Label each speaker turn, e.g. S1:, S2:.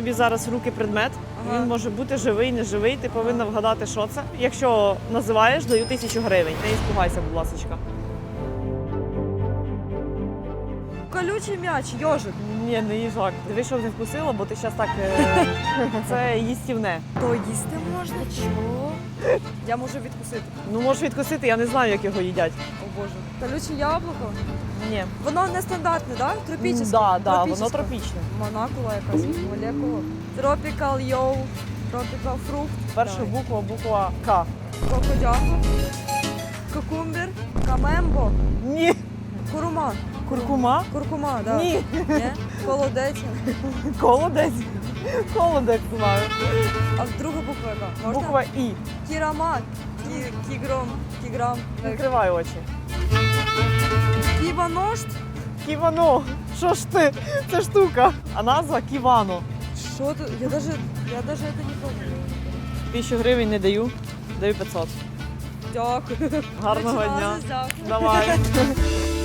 S1: тобі зараз в руки предмет.
S2: Ага.
S1: Він може бути живий, неживий. Ти повинна вгадати, що це. Якщо називаєш, даю тисячу гривень. Не іспугайся, будь ласка.
S2: Колючий м'яч, йожик.
S1: Ні, не їжак. Диви, що не вкусила, бо ти зараз так. е, Це їстівне.
S2: То їсти можна? Чого? Я можу відкусити.
S1: Ну можеш відкусити, я не знаю, як його їдять.
S2: О Боже. Колюче яблуко.
S1: Ні.
S2: Воно нестандартне, так? Да? Тропічне.
S1: Да, да, воно
S2: Тропічне. Монакула якась, молекула. Tropical Yo, Tropical Fruit.
S1: Перша
S2: Давай.
S1: буква буква К.
S2: Кокодяко. Кокумбер. Камембо.
S1: Ні.
S2: Куруман.
S1: Куркума?
S2: Куркума, да.
S1: Ні.
S2: Ні? Холодець.
S1: Колодець. Колодець знаю.
S2: А друга буква яка? Можна?
S1: Буква І.
S2: Кірама. Кі... Кігром. Кіграм.
S1: Відкривай очі.
S2: Ківаношт.
S1: Ківано. Що ж ти? Це штука. А назва Ківано.
S2: Що тут? Я даже, я даже это не пробую.
S1: Тисячу гривень не даю. Даю 500.
S2: Дякую.
S1: Гарного дня.
S2: Починали, Дякую.
S1: Давай.